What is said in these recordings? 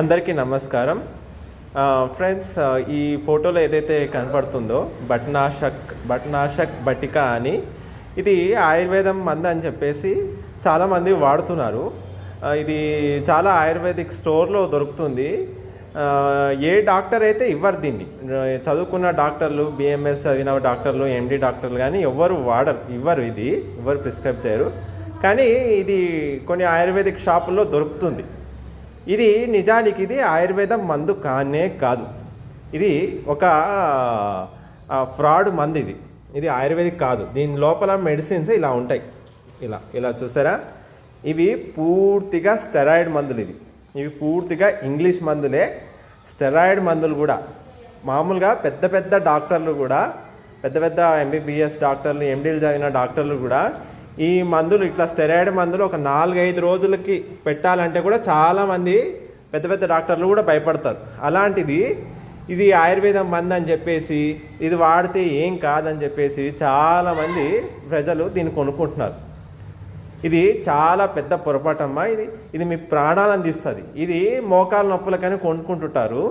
అందరికీ నమస్కారం. ఫ్రెండ్స్ ఈ ఫోటోలో ఏదైతే కనపడుతుందో బట్నాషక్ బట్నాషక్ బటిక అని ఇది ఆయుర్వేదం మందు అని చెప్పేసి చాలామంది వాడుతున్నారు. ఇది చాలా ఆయుర్వేదిక్ స్టోర్లో దొరుకుతుంది. ఏ డాక్టర్ అయితే ఇవ్వరు దీన్ని. చదువుకున్న డాక్టర్లు బిఎంఎస్ చదివిన డాక్టర్లు ఎండి డాక్టర్లు కానీ ఎవ్వరు వాడరు ఇవ్వరు ఇది ఎవరు ప్రిస్క్రైబ్ చేయరు. కానీ ఇది కొన్ని ఆయుర్వేదిక్ షాపుల్లో దొరుకుతుంది. ఇది నిజానికి ఇది ఆయుర్వేదం మందు కానే కాదు. ఇది ఒక ఫ్రాడ్ మందు ఇది. ఇది ఆయుర్వేదిక్ కాదు. దీని లోపల మెడిసిన్స్ ఇలా ఉంటాయి. ఇలా ఇలా చూసారా? ఇవి పూర్తిగా స్టెరాయిడ్ మందులు ఇవి. ఇవి పూర్తిగా ఇంగ్లీష్ మందులే. స్టెరాయిడ్ మందులు కూడా. మామూలుగా పెద్ద పెద్ద డాక్టర్లు కూడా పెద్ద పెద్ద ఎంబీబీఎస్ డాక్టర్లు ఎండీలు చదివిన డాక్టర్లు కూడా ఈ మందులు ఇట్లా స్టెరాయిడ్ మందులు ఒక నాలుగైదు రోజులకి పెట్టాలంటే కూడా చాలామంది పెద్ద పెద్ద డాక్టర్లు కూడా భయపడతారు. అలాంటిది ఇది ఆయుర్వేదం మందు అని చెప్పేసి ఇది వాడితే ఏం కాదని చెప్పేసి చాలామంది ప్రజలు దీన్ని కొనుక్కుంటున్నారు. ఇది చాలా పెద్ద పొరపాటమ్మా ఇది. ఇది మీ ప్రాణాలు అందిస్తుంది ఇది మోకాలు నొప్పులకని కొనుక్కుంటుంటారు.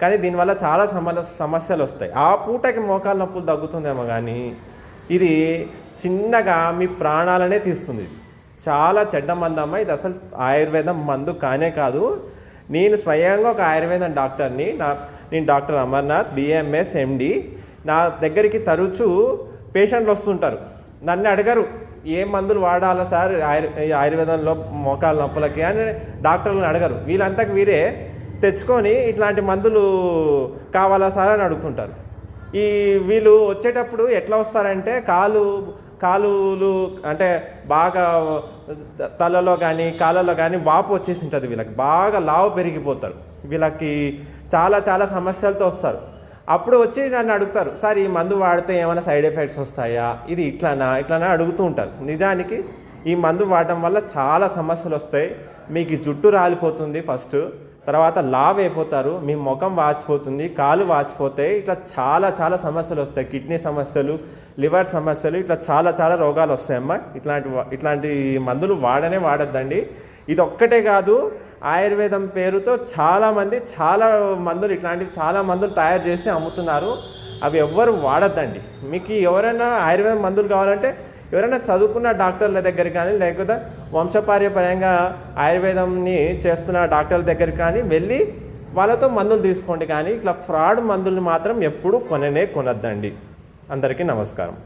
కానీ దీనివల్ల చాలా సమ సమస్యలు వస్తాయి. ఆ పూటకి మోకాలు నొప్పులు తగ్గుతుందేమో కానీ ఇది చిన్నగా మీ ప్రాణాలనే తీస్తుంది. చాలా చెడ్డ మందు ఇది అసలు ఆయుర్వేదం మందు కానే కాదు. నేను స్వయంగా ఒక ఆయుర్వేదం డాక్టర్ని నా నేను డాక్టర్ అమర్నాథ్ బిఎంఎస్ ఎండి నా దగ్గరికి తరచూ పేషెంట్లు వస్తుంటారు. నన్ను అడగరు ఏ మందులు వాడాలా సార్ ఆయుర్ ఆయుర్వేదంలో మోకాలు నొప్పులకి అని డాక్టర్లను అడగరు. వీళ్ళంతకు వీరే తెచ్చుకొని ఇట్లాంటి మందులు కావాలా సార్ అని అడుగుతుంటారు. ఈ వీళ్ళు వచ్చేటప్పుడు ఎట్లా వస్తారంటే కాలు కాలులు అంటే బాగా తలలో కానీ కాళ్ళలో కానీ వాపు వచ్చేసి ఉంటుంది వీళ్ళకి. బాగా లావు పెరిగిపోతారు. వీళ్ళకి చాలా చాలా సమస్యలతో వస్తారు. అప్పుడు వచ్చి నన్ను అడుగుతారు సార్ ఈ మందు వాడితే ఏమైనా సైడ్ ఎఫెక్ట్స్ వస్తాయా? ఇది ఇట్లానా? ఇట్లానా? అడుగుతూ ఉంటారు. నిజానికి ఈ మందు వాడటం వల్ల చాలా సమస్యలు వస్తాయి. మీకు జుట్టు రాలిపోతుంది ఫస్ట్. తర్వాత లావ్ అయిపోతారు మీ ముఖం వాచిపోతుంది కాలు వాచిపోతాయి ఇట్లా చాలా చాలా సమస్యలు వస్తాయి. కిడ్నీ సమస్యలు లివర్ సమస్యలు ఇట్లా చాలా చాలా రోగాలు వస్తాయమ్మా ఇట్లాంటి ఇట్లాంటి మందులు వాడనే వాడద్దండి. ఇది ఒక్కటే కాదు ఆయుర్వేదం పేరుతో చాలామంది చాలా మందులు ఇట్లాంటివి చాలా మందులు తయారు చేసి అమ్ముతున్నారు. అవి ఎవ్వరు వాడద్దండి. మీకు ఎవరైనా ఆయుర్వేదం మందులు కావాలంటే ఎవరైనా చదువుకున్న డాక్టర్ల దగ్గర కానీ లేకపోతే వంశపార్యపరంగా ఆయుర్వేదంని చేస్తున్న డాక్టర్ల దగ్గర కానీ వెళ్ళి వాళ్ళతో మందులు తీసుకోండి కానీ ఇట్లా ఫ్రాడ్ మందులు మాత్రం ఎప్పుడూ కొననే కొనద్దండి. అందరికీ నమస్కారం.